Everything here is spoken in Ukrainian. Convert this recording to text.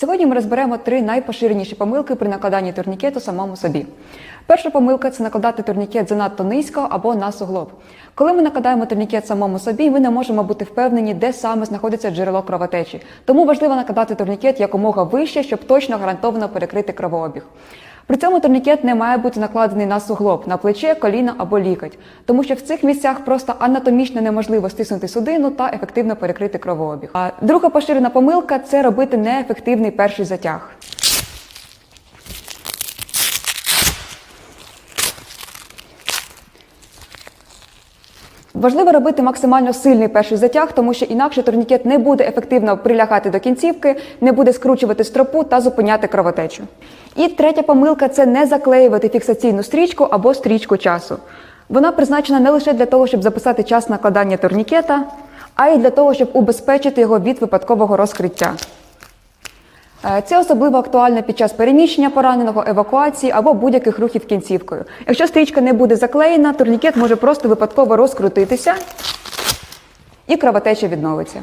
Сьогодні ми розберемо три найпоширеніші помилки при накладанні турнікету самому собі. Перша помилка це накладати турнікет занадто низько або на суглоб. Коли ми накладаємо турнікет самому собі, ми не можемо бути впевнені, де саме знаходиться джерело кровотечі. Тому важливо накладати турнікет якомога вище, щоб точно гарантовано перекрити кровообіг. При цьому турнікет не має бути накладений на суглоб, на плече, коліно або лікоть, тому що в цих місцях просто анатомічно неможливо стиснути судину та ефективно перекрити кровообіг. А друга поширена помилка це робити неефективний перший затяг. Важливо робити максимально сильний перший затяг, тому що інакше турнікет не буде ефективно прилягати до кінцівки, не буде скручувати стропу та зупиняти кровотечу. І третя помилка це не заклеювати фіксаційну стрічку або стрічку часу. Вона призначена не лише для того, щоб записати час накладання турнікета, а й для того, щоб убезпечити його від випадкового розкриття. Е, Це особливо актуально під час переміщення пораненого, евакуації або будь-яких рухів кінцівкою. Якщо стрічка не буде заклеєна, турнікет може просто випадково розкрутитися і кровотеча відновиться.